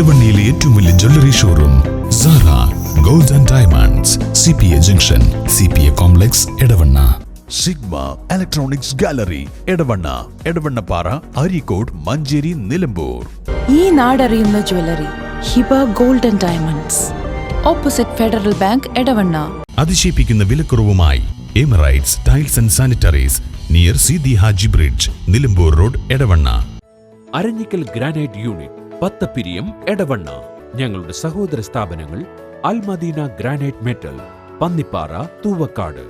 ഇടവണ്ണയിലെ ഏറ്റവും വലിയ jewellery showroom Sara gold and diamonds C P A junction C P A complex Edavanna Sigma electronics gallery Edavanna Edavannappara Areekode Manjeri Nilambur. ഈ നാടറിയുന്ന jewellery Hiba gold and diamonds opposite federal bank Edavanna. അതിശയിപ്പിക്കുന്ന വിലക്കുറവുമായി Emirates tiles and sanitaries near C D Haji bridge Nilambur road Edavanna. Aranjikkal granite unit Pathappiriyam Edavanna. ഞങ്ങളുടെ സഹോദര സ്ഥാപനങ്ങൾ Almadeena granite metal Pannippara Thuvakkad.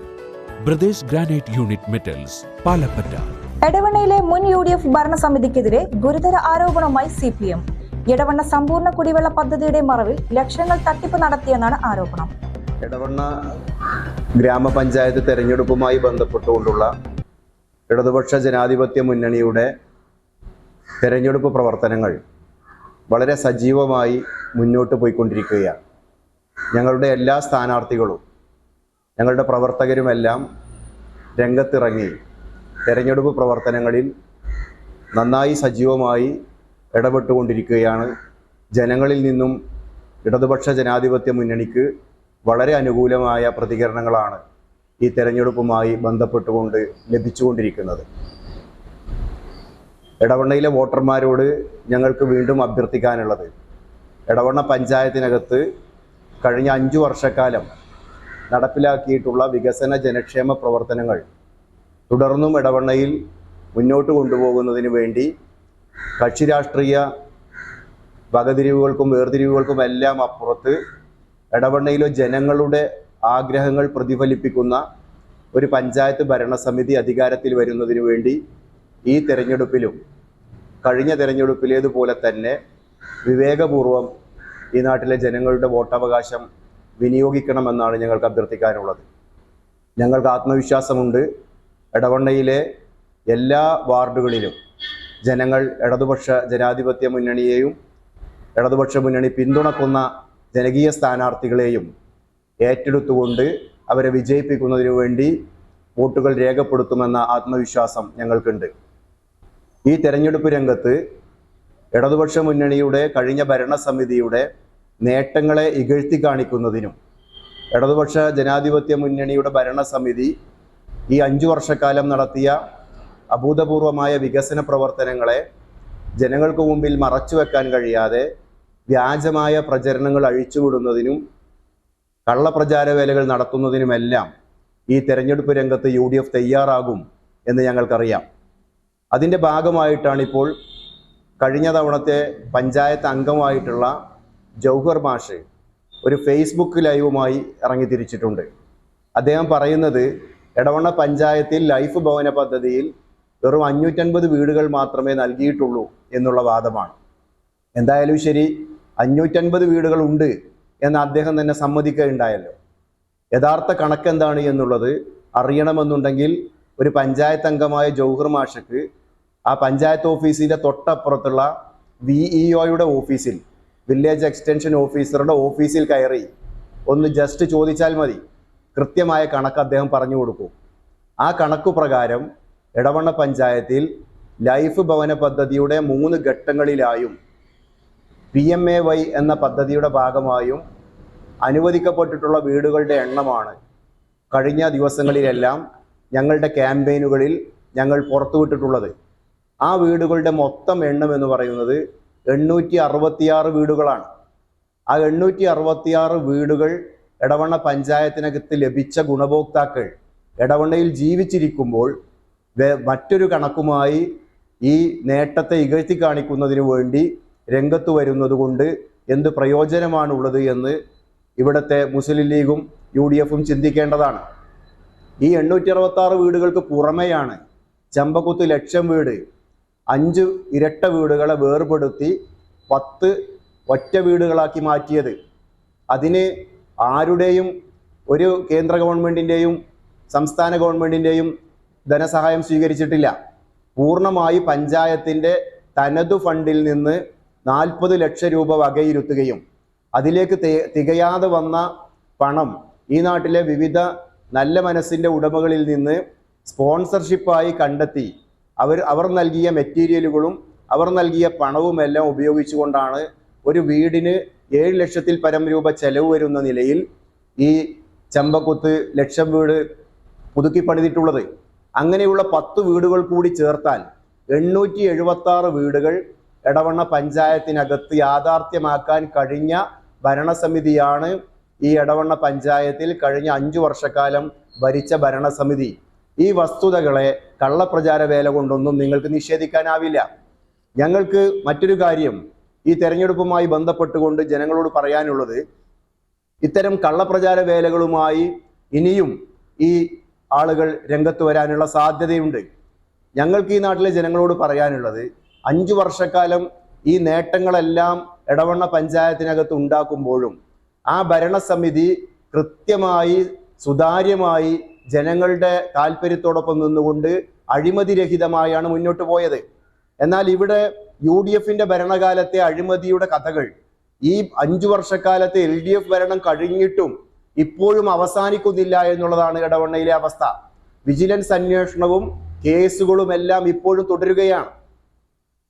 Brothers granite unit metals Palappatta. എടവണ്ണയിലെ മുൻ U D F ഭരണസമിതിക്കെതിരെ ഗുരുതര ആരോപണവുമായി C P M. Edavanna സമ്പൂർണ കുടിവെള്ള പദ്ധതിയുടെ മറവിൽ ലക്ഷങ്ങൾ തട്ടിപ്പ് നടത്തിയെന്നാണ് ആരോപണം. എടവണ്ണ ഗ്രാമപഞ്ചായത്ത് തെരഞ്ഞെടുപ്പുമായി ബന്ധപ്പെട്ടുകൊണ്ടുള്ള ഇടതുപക്ഷ ജനാധിപത്യ മുന്നണിയുടെ തെരഞ്ഞെടുപ്പ് പ്രവർത്തനങ്ങൾ വളരെ സജീവമായി മുന്നോട്ട് പോയിക്കൊണ്ടിരിക്കുകയാണ്. ഞങ്ങളുടെ എല്ലാ സ്ഥാനാർത്ഥികളും ഞങ്ങളുടെ പ്രവർത്തകരുമെല്ലാം രംഗത്തിറങ്ങി തെരഞ്ഞെടുപ്പ് പ്രവർത്തനങ്ങളിൽ നന്നായി സജീവമായി ഇടപെട്ടുകൊണ്ടിരിക്കുകയാണ്. ജനങ്ങളിൽ നിന്നും ഇടതുപക്ഷ ജനാധിപത്യ മുന്നണിക്ക് വളരെ അനുകൂലമായ പ്രതികരണങ്ങളാണ് ഈ തെരഞ്ഞെടുപ്പുമായി ബന്ധപ്പെട്ടുകൊണ്ട് ലഭിച്ചുകൊണ്ടിരിക്കുന്നത്. ഇടവണ്ണയിലെ വോട്ടർമാരോട് ഞങ്ങൾക്ക് വീണ്ടും അഭ്യർത്ഥിക്കാനുള്ളത്. ഇടവണ്ണ പഞ്ചായത്തിനകത്ത് കഴിഞ്ഞ അഞ്ചു വർഷക്കാലം നടപ്പിലാക്കിയിട്ടുള്ള വികസന ജനക്ഷേമ പ്രവർത്തനങ്ങൾ തുടർന്നും ഇടവണ്ണയിൽ മുന്നോട്ട് കൊണ്ടുപോകുന്നതിന് വേണ്ടി കക്ഷി രാഷ്ട്രീയ വകതിരിവുകൾക്കും വേർതിരിവുകൾക്കും എല്ലാം അപ്പുറത്ത് ഇടവണ്ണയിലെ ജനങ്ങളുടെ ആഗ്രഹങ്ങൾ പ്രതിഫലിപ്പിക്കുന്ന ഒരു പഞ്ചായത്ത് ഭരണസമിതി അധികാരത്തിൽ വരുന്നതിന് വേണ്ടി ഈ തെരഞ്ഞെടുപ്പിലും കഴിഞ്ഞ തെരഞ്ഞെടുപ്പിലേതുപോലെ തന്നെ വിവേകപൂർവം ഈ നാട്ടിലെ ജനങ്ങളുടെ വോട്ടവകാശം വിനിയോഗിക്കണമെന്നാണ് ഞങ്ങൾക്ക് അഭ്യർത്ഥിക്കാനുള്ളത്. ഞങ്ങൾക്ക് ആത്മവിശ്വാസമുണ്ട്. ഇടവണ്ണയിലെ എല്ലാ വാർഡുകളിലും ജനങ്ങൾ ഇടതുപക്ഷ ജനാധിപത്യ മുന്നണിയെയും ഇടതുപക്ഷ മുന്നണി പിന്തുണക്കുന്ന ജനകീയ സ്ഥാനാർത്ഥികളെയും ഏറ്റെടുത്തുകൊണ്ട് അവരെ വിജയിപ്പിക്കുന്നതിനു വേണ്ടി വോട്ടുകൾ രേഖപ്പെടുത്തുമെന്ന ആത്മവിശ്വാസം ഞങ്ങൾക്കുണ്ട്. ഈ തെരഞ്ഞെടുപ്പ് രംഗത്ത് ഇടതുപക്ഷ മുന്നണിയുടെ കഴിഞ്ഞ ഭരണസമിതിയുടെ നേട്ടങ്ങളെ ഇകഴ്ത്തി കാണിക്കുന്നതിനും ഇടതുപക്ഷ ജനാധിപത്യ മുന്നണിയുടെ ഭരണസമിതി ഈ അഞ്ചു വർഷക്കാലം നടത്തിയ അഭൂതപൂർവമായ വികസന പ്രവർത്തനങ്ങളെ ജനങ്ങൾക്ക് മുമ്പിൽ മറച്ചു വെക്കാൻ കഴിയാതെ വ്യാജമായ പ്രചരണങ്ങൾ അഴിച്ചുവിടുന്നതിനും കള്ളപ്രചാര വേലകൾ നടത്തുന്നതിനുമെല്ലാം ഈ തെരഞ്ഞെടുപ്പ് രംഗത്ത് യു ഡി എഫ് തയ്യാറാകും എന്ന് ഞങ്ങൾക്കറിയാം. അതിന്റെ ഭാഗമായിട്ടാണ് ഇപ്പോൾ കഴിഞ്ഞ തവണത്തെ പഞ്ചായത്ത് അംഗമായിട്ടുള്ള ജൗഹർ മാഷ് ഒരു ഫേസ്ബുക്ക് ലൈവുമായി ഇറങ്ങി തിരിച്ചിട്ടുണ്ട് അദ്ദേഹം പറയുന്നത് എടവണ്ണ പഞ്ചായത്തിൽ ലൈഫ് ഭവന പദ്ധതിയിൽ വെറും അഞ്ഞൂറ്റൻപത് വീടുകൾ മാത്രമേ നൽകിയിട്ടുള്ളൂ എന്നുള്ള വാദമാണ്. എന്തായാലും ശരി അഞ്ഞൂറ്റൻപത് വീടുകൾ ഉണ്ട് എന്ന് അദ്ദേഹം തന്നെ സമ്മതിക്കുകയുണ്ടായല്ലോ. യഥാർത്ഥ കണക്ക് എന്താണ് എന്നുള്ളത് അറിയണമെന്നുണ്ടെങ്കിൽ ഒരു പഞ്ചായത്ത് അംഗമായ ജൗഹർ മാഷക്ക് ആ പഞ്ചായത്ത് ഓഫീസിന്റെ തൊട്ടപ്പുറത്തുള്ള വി ഇ ഒയുടെ ഓഫീസിൽ വില്ലേജ് എക്സ്റ്റൻഷൻ ഓഫീസറുടെ ഓഫീസിൽ കയറി ഒന്ന് ജസ്റ്റ് ചോദിച്ചാൽ മതി. കൃത്യമായ കണക്ക് അദ്ദേഹം പറഞ്ഞു കൊടുക്കും. ആ കണക്കു പ്രകാരം എടവണ്ണ പഞ്ചായത്തിൽ ലൈഫ് ഭവന പദ്ധതിയുടെ മൂന്ന് ഘട്ടങ്ങളിലായും പി എം എ വൈ എന്ന പദ്ധതിയുടെ ഭാഗമായും അനുവദിക്കപ്പെട്ടിട്ടുള്ള വീടുകളുടെ എണ്ണമാണ്. കഴിഞ്ഞ ദിവസങ്ങളിലെല്ലാം ഞങ്ങളുടെ ക്യാമ്പയിനുകളിൽ ഞങ്ങൾ പുറത്തുവിട്ടിട്ടുള്ളത്. ആ വീടുകളുടെ മൊത്തം എണ്ണം എന്ന് പറയുന്നത് എണ്ണൂറ്റി അറുപത്തിയാറ് വീടുകളാണ്. ആ എണ്ണൂറ്റി അറുപത്തിയാറ് വീടുകൾ എടവണ്ണ പഞ്ചായത്തിനകത്ത് ലഭിച്ച ഗുണഭോക്താക്കൾ എടവണ്ണയിൽ ജീവിച്ചിരിക്കുമ്പോൾ മറ്റൊരു കണക്കുമായി ഈ നേട്ടത്തെ ഇകഴ്ത്തി കാണിക്കുന്നതിന് വേണ്ടി രംഗത്ത് വരുന്നത് കൊണ്ട് എന്ത് പ്രയോജനമാണുള്ളത് എന്ന് ഇവിടുത്തെ മുസ്ലിം ലീഗും യു ഡി എഫും ചിന്തിക്കേണ്ടതാണ്. ഈ എണ്ണൂറ്റി അറുപത്തി വീടുകൾക്ക് പുറമെയാണ് ചമ്പക്കുത്ത് ലക്ഷം വീട് അഞ്ച് ഇരട്ട വീടുകളെ വേർപെടുത്തി പത്ത് ഒറ്റ വീടുകളാക്കി മാറ്റിയത്. അതിന് ആരുടെയും ഒരു കേന്ദ്ര ഗവൺമെന്റിന്റെയും സംസ്ഥാന ഗവൺമെന്റിന്റെയും ധനസഹായം സ്വീകരിച്ചിട്ടില്ല. പൂർണമായി പഞ്ചായത്തിന്റെ തനതു ഫണ്ടിൽ നിന്ന് നാൽപ്പത് ലക്ഷം രൂപ വകയിരുത്തുകയും അതിലേക്ക് തികയാതെ വന്ന പണം ഈ നാട്ടിലെ വിവിധ നല്ല മനസ്സിന്റെ ഉടമകളിൽ നിന്ന് സ്പോൺസർഷിപ്പായി കണ്ടെത്തി. അവർ അവർ നൽകിയ മെറ്റീരിയലുകളും അവർ നൽകിയ പണവുമെല്ലാം ഉപയോഗിച്ചുകൊണ്ടാണ് ഒരു വീടിന് ഏഴ് ലക്ഷത്തിൽ പരം രൂപ ചെലവ് വരുന്ന നിലയിൽ ഈ ചമ്പക്കുത്ത് ലക്ഷം വീട് പുതുക്കി പണിതിട്ടുള്ളത് അങ്ങനെയുള്ള പത്ത് വീടുകൾ കൂടി ചേർത്താൽ എണ്ണൂറ്റി എഴുപത്തി ആറ് വീടുകൾ എടവണ്ണ പഞ്ചായത്തിനകത്ത് യാഥാർത്ഥ്യമാക്കാൻ കഴിഞ്ഞ ഭരണസമിതിയാണ് ഈ എടവണ്ണ പഞ്ചായത്തിൽ കഴിഞ്ഞ അഞ്ചു വർഷക്കാലം ഭരിച്ച ഭരണസമിതി. ഈ വസ്തുതകളെ കള്ളപ്രചാര വേല കൊണ്ടൊന്നും നിങ്ങൾക്ക് നിഷേധിക്കാനാവില്ല. ഞങ്ങൾക്ക് മറ്റൊരു കാര്യം ഈ തെരഞ്ഞെടുപ്പുമായി ബന്ധപ്പെട്ടുകൊണ്ട് ജനങ്ങളോട് പറയാനുള്ളത് ഇത്തരം കള്ളപ്രചാര വേലകളുമായി ഇനിയും ഈ ആളുകൾ രംഗത്ത് വരാനുള്ള സാധ്യതയുണ്ട്. ഞങ്ങൾക്ക് ഈ നാട്ടിലെ ജനങ്ങളോട് പറയാനുള്ളത് അഞ്ചു വർഷക്കാലം ഈ നേട്ടങ്ങളെല്ലാം എടവണ്ണ പഞ്ചായത്തിനകത്ത് ഉണ്ടാക്കുമ്പോഴും ആ ഭരണസമിതി കൃത്യമായി സുതാര്യമായി ജനങ്ങളുടെ താല്പര്യത്തോടൊപ്പം നിന്നുകൊണ്ട് അഴിമതിരഹിതമായാണ് മുന്നോട്ട് പോയത്. എന്നാൽ ഇവിടെ യു ഡി എഫിന്റെ ഭരണകാലത്തെ അഴിമതിയുടെ കഥകൾ ഈ അഞ്ചു വർഷക്കാലത്തെ എൽ ഡി എഫ് ഭരണം കഴിഞ്ഞിട്ടും ഇപ്പോഴും അവസാനിക്കുന്നില്ല എന്നുള്ളതാണ് ഇടവണ്ണയിലെ അവസ്ഥ. വിജിലൻസ് അന്വേഷണവും കേസുകളും എല്ലാം ഇപ്പോഴും തുടരുകയാണ്.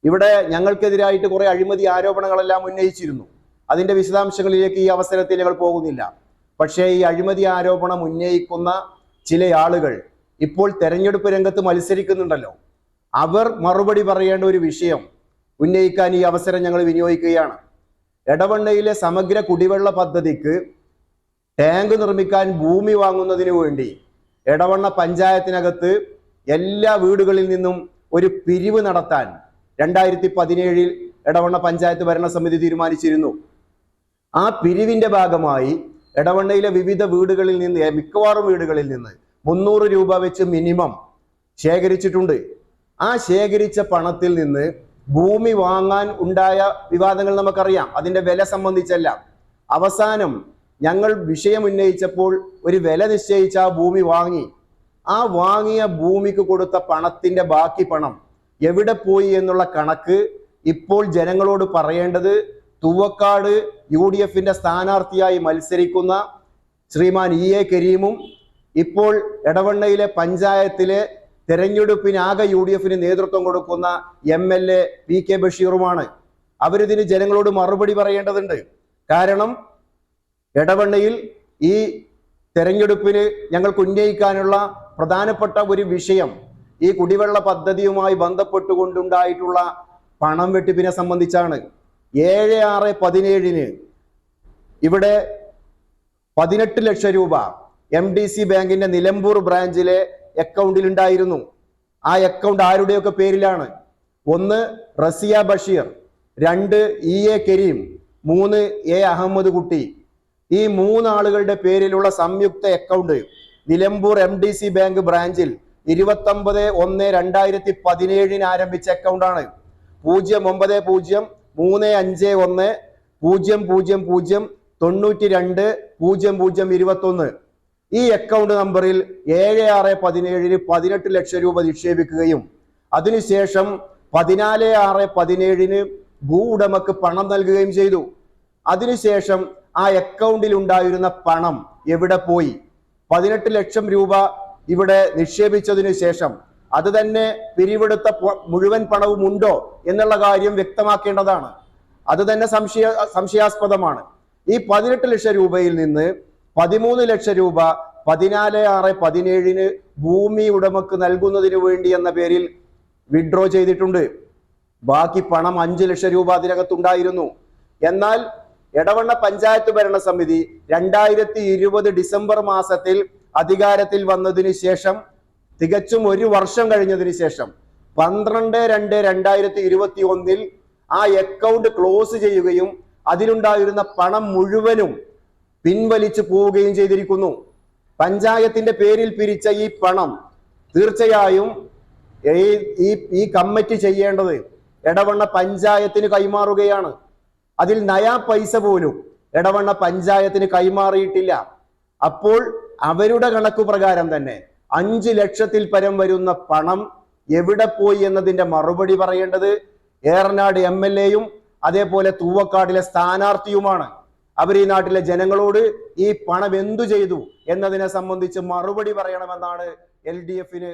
ഇവിടെ ഞങ്ങൾക്കെതിരായിട്ട് കുറെ അഴിമതി ആരോപണങ്ങളെല്ലാം ഉന്നയിച്ചിരുന്നു. അതിന്റെ വിശദാംശങ്ങളിലേക്ക് ഈ അവസരത്തിൽ ഞങ്ങൾ പോകുന്നില്ല. പക്ഷേ ഈ അഴിമതി ആരോപണം ഉന്നയിക്കുന്ന ചില ആളുകൾ ഇപ്പോൾ തെരഞ്ഞെടുപ്പ് രംഗത്ത് മത്സരിക്കുന്നുണ്ടല്ലോ. അവർ മറുപടി പറയേണ്ട ഒരു വിഷയം ഉന്നയിക്കാൻ ഈ അവസരം ഞങ്ങൾ വിനിയോഗിക്കുകയാണ്. എടവണ്ണയിലെ സമഗ്ര കുടിവെള്ള പദ്ധതിക്ക് ടാങ്ക് നിർമ്മിക്കാൻ ഭൂമി വാങ്ങുന്നതിന് വേണ്ടി എടവണ്ണ പഞ്ചായത്തിനകത്ത് എല്ലാ വീടുകളിൽ നിന്നും ഒരു പിരിവ് നടത്താൻ രണ്ടായിരത്തി പതിനേഴിൽ എടവണ്ണ പഞ്ചായത്ത് ഭരണസമിതി തീരുമാനിച്ചിരുന്നു. ആ പിരിവിന്റെ ഭാഗമായി എടവണ്ണയിലെ വിവിധ വീടുകളിൽ നിന്ന് മിക്കവാറും വീടുകളിൽ നിന്ന് മുന്നൂറ് രൂപ വെച്ച് മിനിമം ശേഖരിച്ചിട്ടുണ്ട്. ആ ശേഖരിച്ച പണത്തിൽ നിന്ന് ഭൂമി വാങ്ങാൻ ഉണ്ടായ വിവാദങ്ങൾ നമുക്കറിയാം. അതിന്റെ വില സംബന്ധിച്ചല്ല. അവസാനം ഞങ്ങൾ വിഷയം ഉന്നയിച്ചപ്പോൾ ഒരു വില നിശ്ചയിച്ച ആ ഭൂമി വാങ്ങി. ആ വാങ്ങിയ ഭൂമിക്ക് കൊടുത്ത പണത്തിന്റെ ബാക്കി പണം എവിടെ പോയി എന്നുള്ള കണക്ക് ഇപ്പോൾ ജനങ്ങളോട് പറയേണ്ടത് തുവക്കാട് യു ഡി എഫിന്റെ സ്ഥാനാർത്ഥിയായി മത്സരിക്കുന്ന ശ്രീമാൻ ഇ എ കരീമും ഇപ്പോൾ എടവണ്ണയിലെ പഞ്ചായത്തിലെ തെരഞ്ഞെടുപ്പിനാകെ യു ഡി എഫിന് നേതൃത്വം കൊടുക്കുന്ന M L A P K ബഷീറുമാണ്. അവരിതിന് ജനങ്ങളോട് മറുപടി പറയേണ്ടതുണ്ട്. കാരണം എടവണ്ണയിൽ ഈ തെരഞ്ഞെടുപ്പിന് ഞങ്ങൾക്ക് ഉന്നയിക്കാനുള്ള പ്രധാനപ്പെട്ട ഒരു വിഷയം ഈ കുടിവെള്ള പദ്ധതിയുമായി ബന്ധപ്പെട്ടുകൊണ്ടുണ്ടായിട്ടുള്ള പണം വെട്ടിപ്പിനെ സംബന്ധിച്ചാണ്. ഏഴ് ആറ് പതിനേഴിന് ഇവിടെ പതിനെട്ട് ലക്ഷം രൂപ എം ഡി സി ബാങ്കിന്റെ നിലമ്പൂർ ബ്രാഞ്ചിലെ അക്കൗണ്ടിൽ ഉണ്ടായിരുന്നു. ആ അക്കൗണ്ട് ആരുടെയൊക്കെ പേരിലാണ്? ഒന്ന് റസിയ ബഷീർ രണ്ട് ഇ എ കരീം മൂന്ന് എ അഹമ്മദ് കുട്ടി. ഈ മൂന്നാളുകളുടെ പേരിലുള്ള സംയുക്ത account Nilambur M D C bank ബ്രാഞ്ചിൽ ഇരുപത്തൊമ്പത് ഒന്ന് രണ്ടായിരത്തി പതിനേഴിന് ആരംഭിച്ച അക്കൗണ്ടാണ് പൂജ്യം ഒമ്പത് പൂജ്യം മൂന്ന് അഞ്ച് ഒന്ന് പൂജ്യം പൂജ്യം പൂജ്യം തൊണ്ണൂറ്റി രണ്ട് പൂജ്യം പൂജ്യം ഇരുപത്തൊന്ന്. ഈ അക്കൗണ്ട് നമ്പറിൽ ഏഴ് ആറ് പതിനേഴിന് പതിനെട്ട് ലക്ഷം രൂപ നിക്ഷേപിക്കുകയും അതിനുശേഷം പതിനാല് ആറ് പതിനേഴിന് ഭൂ ഉടമക്ക് പണം നൽകുകയും ചെയ്തു. അതിനുശേഷം ആ അക്കൗണ്ടിൽ ഉണ്ടായിരുന്ന പണം എവിടെ പോയി? പതിനെട്ട് ലക്ഷം രൂപ ഇവിടെ നിക്ഷേപിച്ചതിനു ശേഷം അത് തന്നെ പിരിവെടുത്ത മുഴുവൻ പണവും ഉണ്ടോ എന്നുള്ള കാര്യം വ്യക്തമാക്കേണ്ടതാണ്. അത് തന്നെ സംശയ സംശയാസ്പദമാണ്. ഈ പതിനെട്ട് ലക്ഷം രൂപയിൽ നിന്ന് പതിമൂന്ന് ലക്ഷം രൂപ പതിനാല് ആറ് പതിനേഴിന് ഭൂമി ഉടമക്ക് നൽകുന്നതിന് വേണ്ടി എന്ന പേരിൽ വിഡ്രോ ചെയ്തിട്ടുണ്ട്. ബാക്കി പണം അഞ്ചു ലക്ഷം രൂപ അതിനകത്തുണ്ടായിരുന്നു. എന്നാൽ എടവണ്ണ പഞ്ചായത്ത് ഭരണസമിതി രണ്ടായിരത്തി ഇരുപത് ഡിസംബർ മാസത്തിൽ അധികാരത്തിൽ വന്നതിന് ശേഷം തികച്ചും ഒരു വർഷം കഴിഞ്ഞതിന് ശേഷം പന്ത്രണ്ട് രണ്ട് രണ്ടായിരത്തി ഇരുപത്തി ഒന്നിൽ ആ അക്കൗണ്ട് ക്ലോസ് ചെയ്യുകയും അതിലുണ്ടായിരുന്ന പണം മുഴുവനും പിൻവലിച്ചു പോവുകയും ചെയ്തിരിക്കുന്നു. പഞ്ചായത്തിന്റെ പേരിൽ പിരിച്ച ഈ പണം തീർച്ചയായും ഈ ഈ കമ്മിറ്റി ചെയ്യേണ്ടത് എടവണ്ണ പഞ്ചായത്തിന് കൈമാറുകയാണ്. അതിൽ നയാ പൈസ പോലും എടവണ്ണ പഞ്ചായത്തിന് കൈമാറിയിട്ടില്ല. അപ്പോൾ അവരുടെ കണക്ക് പ്രകാരം തന്നെ അഞ്ച് ലക്ഷത്തിൽ പരം വരുന്ന പണം എവിടെ പോയി എന്നതിന്റെ മറുപടി പറയേണ്ടത് ഏറനാട് എം എൽ എയും അതേപോലെ തൂവക്കാടിലെ സ്ഥാനാർത്ഥിയുമാണ്. അവർ ഈ നാട്ടിലെ ജനങ്ങളോട് ഈ പണം എന്തു ചെയ്തു എന്നതിനെ സംബന്ധിച്ച് മറുപടി പറയണമെന്നാണ് എൽ ഡി എഫിന്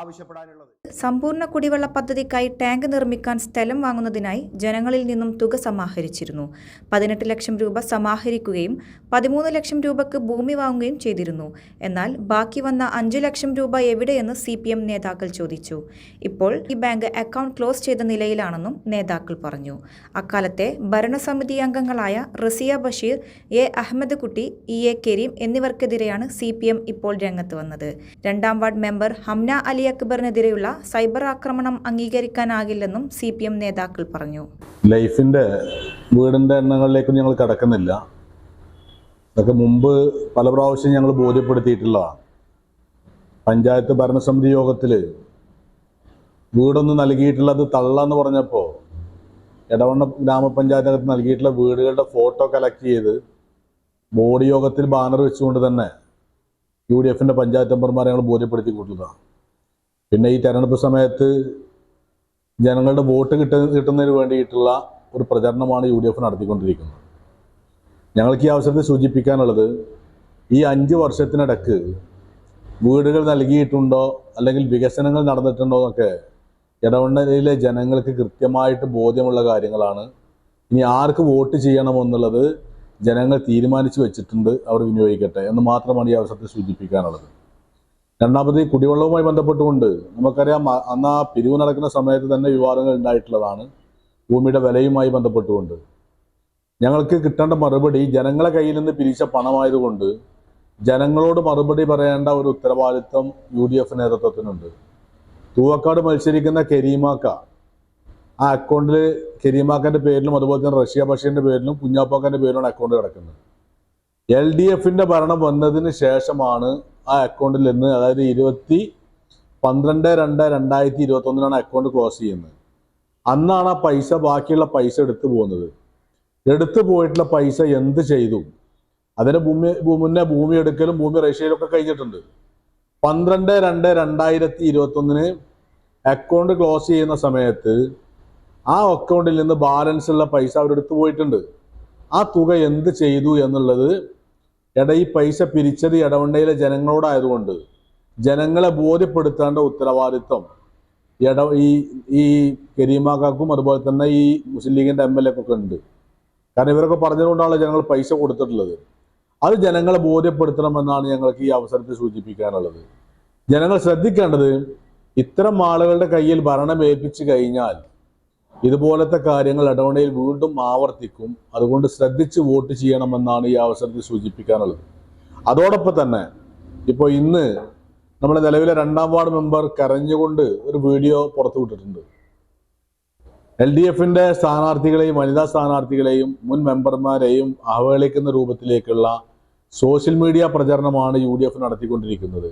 ആവശ്യപ്പെടാനുള്ളത്. സമ്പൂർണ കുടിവെള്ള പദ്ധതിക്കായി ടാങ്ക് നിർമ്മിക്കാൻ സ്ഥലം വാങ്ങുന്നതിനായി ജനങ്ങളിൽ നിന്നും തുക സമാഹരിച്ചിരുന്നു. പതിനെട്ട് ലക്ഷം രൂപ സമാഹരിക്കുകയും പതിമൂന്ന് ലക്ഷം രൂപക്ക് ഭൂമി വാങ്ങുകയും ചെയ്തിരുന്നു. എന്നാൽ ബാക്കി വന്ന അഞ്ചു ലക്ഷം രൂപ എവിടെയെന്ന് സി പി എം നേതാക്കൾ ചോദിച്ചു. ഇപ്പോൾ ഈ ബാങ്ക് അക്കൗണ്ട് ക്ലോസ് ചെയ്ത നിലയിലാണെന്നും നേതാക്കൾ പറഞ്ഞു. അക്കാലത്തെ ഭരണസമിതി അംഗങ്ങളായ Raziya Basheer A Ahammed Kutty E A Kareem എന്നിവർക്കെതിരെയാണ് C ഇപ്പോൾ രംഗത്ത് വന്നത്. രണ്ടാം വാർഡ് മെമ്പർ ഹംന അലി അക്ബറിനെതിരെയുള്ള സൈബർ ആക്രമണം അംഗീകരിക്കാനാകില്ലെന്നും സി പി എം നേതാക്കൾ പറഞ്ഞു. ലൈഫിന്റെ വീടിന്റെ എണ്ണങ്ങളിലേക്ക് ഞങ്ങൾ കടക്കുന്നില്ല. അതൊക്കെ മുമ്പ് പല പ്രാവശ്യം ഞങ്ങൾ ബോധ്യപ്പെടുത്തിയിട്ടുള്ളതാണ്. പഞ്ചായത്ത് ഭരണസമിതി യോഗത്തിൽ വീടൊന്നും നൽകിയിട്ടുള്ളത് തള്ളാന്ന് പറഞ്ഞപ്പോൾ എടവണ്ണ ഗ്രാമപഞ്ചായത്തിനകത്ത് നൽകിയിട്ടുള്ള വീടുകളുടെ ഫോട്ടോ കളക്ട് ചെയ്ത് ബോർഡ് യോഗത്തിൽ ബാനർ വെച്ചുകൊണ്ട് തന്നെ യു ഡി എഫിന്റെ പഞ്ചായത്ത് മെമ്പർമാരെ ഞങ്ങൾ ബോധ്യപ്പെടുത്തി കൊടുത്തതാണ് പിന്നെ ഈ തെരഞ്ഞെടുപ്പ് സമയത്ത് ജനങ്ങളുടെ വോട്ട് കിട്ട കിട്ടുന്നതിന് വേണ്ടിയിട്ടുള്ള ഒരു പ്രചരണമാണ് യു ഡി എഫ് നടത്തിക്കൊണ്ടിരിക്കുന്നത്. ഞങ്ങൾക്ക് ഈ അവസരത്തിൽ സൂചിപ്പിക്കാനുള്ളത് ഈ അഞ്ച് വർഷത്തിനിടക്ക് വീടുകൾ നൽകിയിട്ടുണ്ടോ അല്ലെങ്കിൽ വികസനങ്ങൾ നടന്നിട്ടുണ്ടോ എന്നൊക്കെ ഇടവണ്ണയിലെ ജനങ്ങൾക്ക് കൃത്യമായിട്ട് ബോധ്യമുള്ള കാര്യങ്ങളാണ്. ഇനി ആർക്ക് വോട്ട് ചെയ്യണമെന്നുള്ളത് ജനങ്ങൾ തീരുമാനിച്ചു വെച്ചിട്ടുണ്ട് അവർ വിനിയോഗിക്കട്ടെ എന്ന് മാത്രമാണ് ഈ അവസരത്തിൽ സൂചിപ്പിക്കാനുള്ളത്. രണ്ടാമത് ഈ കുടിവെള്ളവുമായി ബന്ധപ്പെട്ടുകൊണ്ട് നമുക്കറിയാം അന്ന് ആ പിരിവ് നടക്കുന്ന സമയത്ത് തന്നെ വിവാദങ്ങൾ ഉണ്ടായിട്ടുള്ളതാണ്. ഭൂമിയുടെ വിലയുമായി ബന്ധപ്പെട്ടുകൊണ്ട്. ഞങ്ങൾക്ക് കിട്ടേണ്ട മറുപടി ജനങ്ങളെ കയ്യിൽ നിന്ന് പിരിച്ച പണമായതുകൊണ്ട് ജനങ്ങളോട് മറുപടി പറയേണ്ട ഒരു ഉത്തരവാദിത്വം യു ഡി എഫ് നേതൃത്വത്തിനുണ്ട്. തൂവക്കാട് മത്സരിക്കുന്ന കെരീമാക്ക ആ അക്കൗണ്ടിൽ കെരീമാക്കന്റെ പേരിലും അതുപോലെ തന്നെ റഷ്യ ബഷീറിന്റെ പേരിലും കുഞ്ഞാപ്പാക്കന്റെ പേരിലാണ് അക്കൗണ്ട് കിടക്കുന്നത്. എൽ ഡി എഫിന്റെ ഭരണം വന്നതിന് ശേഷമാണ് ആ അക്കൗണ്ടിൽ നിന്ന് അതായത് ഇരുപത്തി പന്ത്രണ്ട് രണ്ട് രണ്ടായിരത്തി ഇരുപത്തൊന്നിനാണ് അക്കൗണ്ട് ക്ലോസ് ചെയ്യുന്നത്. അന്നാണ് ആ പൈസ ബാക്കിയുള്ള പൈസ എടുത്തു പോകുന്നത്. എടുത്തു പോയിട്ടുള്ള പൈസ എന്ത് ചെയ്തു? അതിന് ഭൂമി മുന്നേ ഭൂമി എടുക്കലും ഭൂമി റഷ്യയിലൊക്കെ കഴിഞ്ഞിട്ടുണ്ട്. പന്ത്രണ്ട് രണ്ട് രണ്ടായിരത്തി ഇരുപത്തൊന്നിന് അക്കൗണ്ട് ക്ലോസ് ചെയ്യുന്ന സമയത്ത് ആ അക്കൗണ്ടിൽ നിന്ന് ബാലൻസ് ഉള്ള പൈസ അവരെടുത്തു പോയിട്ടുണ്ട്. ആ തുക എന്ത് ചെയ്തു എന്നുള്ളത് എട ഈ പൈസ പിരിച്ചത് എടവണ്ടയിലെ ജനങ്ങളോടായതുകൊണ്ട് ജനങ്ങളെ ബോധ്യപ്പെടുത്തേണ്ട ഉത്തരവാദിത്വം ഇട ഈ ഈ കരീമാക്കാക്കും അതുപോലെ തന്നെ ഈ മുസ്ലിം ലീഗിന്റെ എം എൽ എക്കൊക്കെ ഉണ്ട്. കാരണം ഇവരൊക്കെ പറഞ്ഞതുകൊണ്ടാണ് ജനങ്ങൾ പൈസ കൊടുത്തിട്ടുള്ളത്. അത് ജനങ്ങളെ ബോധ്യപ്പെടുത്തണമെന്നാണ് ഞങ്ങൾക്ക് ഈ അവസരത്തിൽ സൂചിപ്പിക്കാനുള്ളത്. ജനങ്ങൾ ശ്രദ്ധിക്കേണ്ടത് ഇത്തരം ആളുകളുടെ കയ്യിൽ ഭരണം ഏൽപ്പിച്ചു കഴിഞ്ഞാൽ ഇതുപോലത്തെ കാര്യങ്ങൾ ഇടവണയിൽ വീണ്ടും ആവർത്തിക്കും. അതുകൊണ്ട് ശ്രദ്ധിച്ച് വോട്ട് ചെയ്യണമെന്നാണ് ഈ അവസരത്തിൽ സൂചിപ്പിക്കാനുള്ളത്. അതോടൊപ്പം തന്നെ ഇപ്പോൾ ഇന്ന് നമ്മുടെ നിലവിലെ രണ്ടാം വാർഡ് മെമ്പർ കരഞ്ഞുകൊണ്ട് ഒരു വീഡിയോ പുറത്തുവിട്ടിട്ടുണ്ട് എൽ ഡി എഫിന്റെ സ്ഥാനാർത്ഥികളെയും വനിതാ സ്ഥാനാർത്ഥികളെയും മുൻ മെമ്പർമാരെയും അവഹേളിക്കുന്ന രൂപത്തിലേക്കുള്ള സോഷ്യൽ മീഡിയ പ്രചരണമാണ് യു ഡി എഫ് നടത്തിക്കൊണ്ടിരിക്കുന്നത്.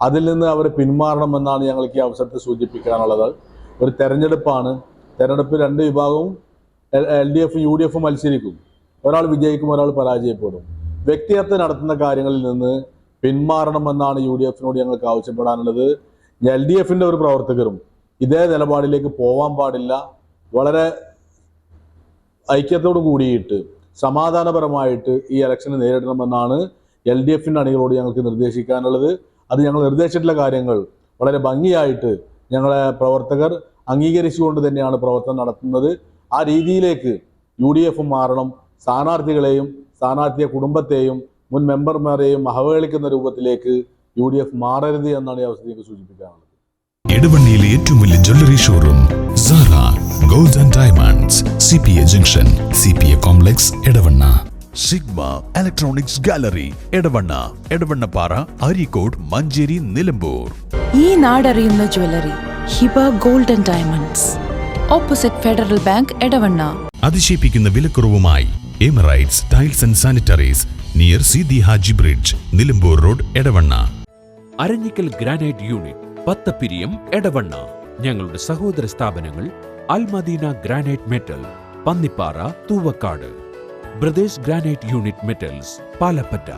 അതിൽ നിന്ന് അവർ പിന്മാറണമെന്നാണ് ഞങ്ങൾക്ക് ഈ അവസരത്തിൽ സൂചിപ്പിക്കാനുള്ളത്. ഒരു തെരഞ്ഞെടുപ്പാണ്. തെരഞ്ഞെടുപ്പ് രണ്ട് വിഭാഗവും L D F U D F മത്സരിക്കും. ഒരാൾ വിജയിക്കും ഒരാൾ പരാജയപ്പെടും. വ്യക്തിഹത്യ നടത്തുന്ന കാര്യങ്ങളിൽ നിന്ന് പിന്മാറണമെന്നാണ് യു ഡി എഫിനോട് ഞങ്ങൾക്ക് ആവശ്യപ്പെടാനുള്ളത്. എൽ ഡി എഫിന്റെ ഒരു പ്രവർത്തകരും ഇതേ നിലപാടിലേക്ക് പോവാൻ പാടില്ല. വളരെ ഐക്യത്തോട് കൂടിയിട്ട് സമാധാനപരമായിട്ട് ഈ ഇലക്ഷനെ നേരിടണമെന്നാണ് എൽ ഡി എഫിന്റെ അണികളോട് ഞങ്ങൾക്ക് നിർദ്ദേശിക്കാനുള്ളത്. അത് ഞങ്ങൾ നിർദ്ദേശിച്ചിട്ടുള്ള കാര്യങ്ങൾ വളരെ ഭംഗിയായിട്ട് ഞങ്ങളെ പ്രവർത്തകർ അംഗീകരിച്ചുകൊണ്ട് തന്നെയാണ് പ്രവർത്തനം നടത്തുന്നത്. ആ രീതിയിലേക്ക് യു ഡി എഫ് മാറണം. സ്ഥാനാർത്ഥികളെയും സ്ഥാനാർത്ഥിയെ കുടുംബത്തെയും മുൻ മെമ്പർമാരെയും അവഹേളിക്കുന്ന രൂപത്തിലേക്ക് യു ഡി എഫ് മാറരുത് എന്നാണ് ഈ അവസരത്തിലേക്ക് സൂചിപ്പിക്കാനുള്ളത്. ഇടവണ്ണിയിലെ ഏറ്റവും വലിയ jewellery showroom Sara gold and diamonds C P A junction C P A complex Edavanna. Sigma electronics gallery Edavanna Edavannappara Areekode Manjeri Nilambur. ഈ നാടറിയുന്ന jewellery Hiba gold and diamonds. Opposite Federal bank Edavanna. അതിശയിപ്പിക്കുന്ന വിലക്കുറവുമായി Emirates tiles and sanitaries near Sidhi Haji bridge Nilambur road Edavanna. Aranjikkal granite unit Pathappiriyam Edavanna. ഞങ്ങളുടെ സഹോദര സ്ഥാപനങ്ങൾ Almadina granite metal Pannippara Thuvakkad. Brothers granite unit metals Palappatta.